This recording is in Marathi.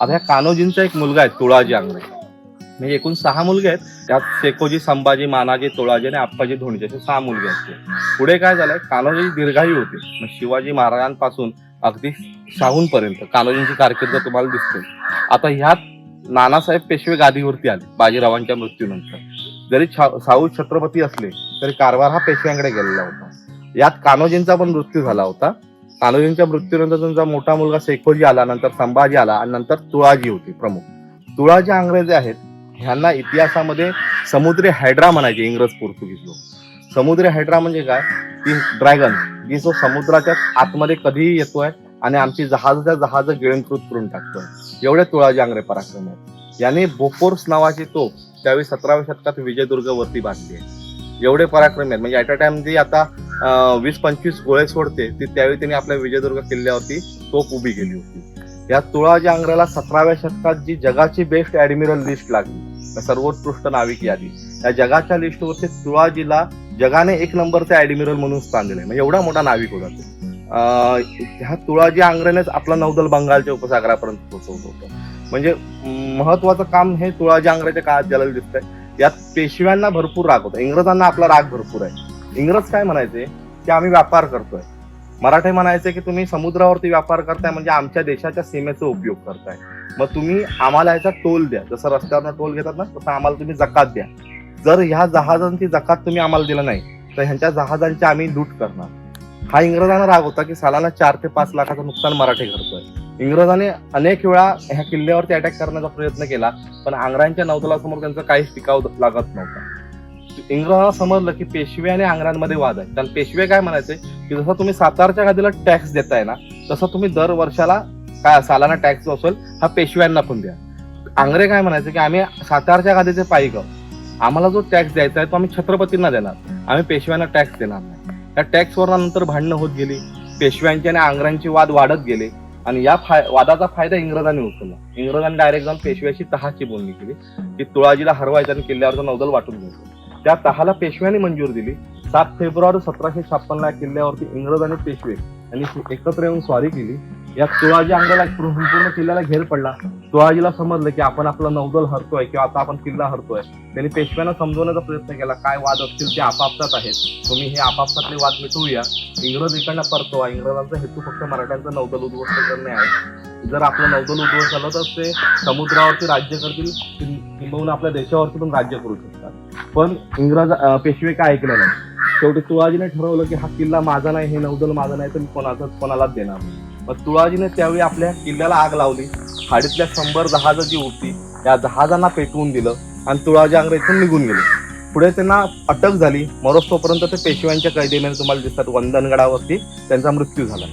आता ह्या कान्होजींचा एक मुलगा आहे तुळाजी आंगणे म्हणजे एकूण सहा मुलगे आहेत. त्यात शेकोजी संभाजी मानाजी तुळाजी आणि आप्पाजी धोंडजे असे सहा मुलगे असते पुढे काय झालंय? कान्होजी दीर्घायू होते. मग शिवाजी महाराजांपासून अगदी शाहूंपर्यंत कान्होजींची कारकीर्द तुम्हाला दिसते. आता ह्यात नानासाहेब पेशवे गादीवरती आले बाजीरावांच्या मृत्यूनंतर. जरी छा- शाहू छत्रपती असले तरी कारभार हा पेशव्यांकडे गेलेला होता. यात कान्होजींचा पण मृत्यू झाला होता. कान्होजींच्या मृत्यूनंतर त्यांचा मोठा मुलगा शेखोजी आला नंतर संभाजी आला आणि नंतर तुळाजी होती प्रमुख. तुळाजी आंग्रे जे आहेत. ह्यांना इतिहासामध्ये समुद्री हायड्रा म्हणायचे इंग्रज पोर्तुगीज लोक. समुद्री हायड्रा म्हणजे काय? ती ड्रॅगन. जी जो समुद्राच्या आतमध्ये कधीही येतोय आणि आमची जहाजाच्या जहाज गिळंकृत करून टाकतोय. एवढे तुळाजी आंग्रे पराक्रम आहेत. याने बोफोर्स नावाची तोफ त्यावेळी सतराव्या शतकात विजयदुर्ग वरती बांधली आहे. एवढे पराक्रम आहेत. म्हणजे ॲट अ टाइम जी आता वीस पंचवीस गोळे सोडते ती त्यावेळी त्यांनी आपल्या विजयदुर्ग किल्ल्यावरती तोफ उभी केली होती. या तुळाजी आंग्र्याला सतराव्या शतकात जी जगाची बेस्ट ऍडमिरल लिस्ट लागली सर्वोत्कृष्ट नाविक यादी. या जगाच्या लिस्टवरती तुळाजीला जगाने एक नंबरचे ऍडमिरल म्हणून स्थान दिले म्हणजे एवढा मोठा नाविक होता तो. अं, ह्या तुळाजी आंग्रेनेच आपला नौदल बंगालच्या उपसागरापर्यंत पोहोचवत होतं. म्हणजे महत्वाचं काम हे तुळाजी आंग्र्याच्या काळात झालेलं दिसतंय यात पेशव्यांना भरपूर राग होता. इंग्रजांना आपला राग भरपूर आहे. इंग्रज काय म्हणायचे? की आम्ही व्यापार करतोय. मराठे म्हणायचे की तुम्ही समुद्रावरती व्यापार करताय म्हणजे आमच्या देशाच्या सीमेचा उपयोग करताय. मग तुम्ही आम्हाला याचा टोल द्या. जसं रस्त्यावर टोल घेतात ना तसं आम्हाला तुम्ही जकात द्या. जर ह्या जहाजांची जकात तुम्ही आम्हाला दिलं नाही तर ह्यांच्या जहाजांची आम्ही लूट करणार. हा इंग्रजांना राग होता की सालाना चार ते पाच लाखाचं नुकसान मराठे करतोय. इंग्रजांनी अनेक वेळा ह्या किल्ल्यावरती अटॅक करण्याचा प्रयत्न केला पण आंग्रांच्या नौदलासमोर त्यांचा काहीच टिकाव लागत नव्हता. इंग्रजांना समजलं की पेशवे आणि आंग्रांमध्ये वाद आहे. कारण पेशवे काय म्हणायचे? की जसं तुम्ही सातारच्या गादीला टॅक्स देताय ना तसं तुम्ही दर वर्षाला काय सालाना टॅक्स जो असेल हा पेशव्यांना पण द्या. आंग्रे काय म्हणायचे की आम्ही सातारच्या गादीचे पायी आहोत आम्हाला जो टॅक्स द्यायचा आहे तो आम्ही छत्रपतींना देणार. आम्ही पेशव्यांना टॅक्स देणार नाही. त्या टॅक्सवर नंतर भांडणं होत गेली. पेशव्यांची आणि आंग्रांचे वाद वाढत गेले. आणि या फाय वादाचा फायदा इंग्रजांनी उचलला. इंग्रजांनी डायरेक्ट जाऊन पेशव्याशी तहाची बोलणी केली. की तुळाजीला हरवायचं आणि किल्ल्यावर नौदल वाटून घ्यायचं. त्या तहाला पेशव्यांनी मंजूर दिली सात फेब्रुवारी सतराशे छप्पन ला किल्ल्यावरती इंग्रज आणि पेशवे यांनी एकत्र येऊन स्वारी केली. या तुळाजी अंगाला संपूर्ण किल्ल्याला घेर पडला. तुळाजीला समजलं की आपण आपलं नौदल हरतोय किंवा आता आपण किल्ला हरतोय. त्यांनी पेशव्यांना समजवण्याचा प्रयत्न केला. काय वाद असतील ते आपापसात आहेत. तुम्ही हे आपापसातले वाद मिटवूया. इंग्रज इकडनं परतवा. इंग्रजांचा हेतू फक्त मराठ्यांचं नौदल उद्ध्वस्त करणे आहे. जर आपलं नौदल उद्ध्वस्त झालं तर ते समुद्रावरती राज्य करतील किंबहुना आपल्या देशावरती पण राज्य करू शकतात. पण इंग्रज पेशवे काय ऐकलं नाही. शेवटी तुळाजीने ठरवलं की हा किल्ला माझा नाही हे नौदल माझा नाही तर मी कोणाचा कोणालाच देणार मग तुळाजीने त्यावेळी आपल्या किल्ल्याला आग लावली. खाडीतल्या शंभर जहाजं जी होती त्या जहाजांना पेटवून दिलं आणि तुळाजी आंग्रे इथून निघून गेले. पुढे त्यांना अटक झाली. मरोस्तोपर्यंत ते पेशव्यांच्या कैदेमध्ये तुम्हाला दिसतात. वंदनगडावरती त्यांचा मृत्यू झाला.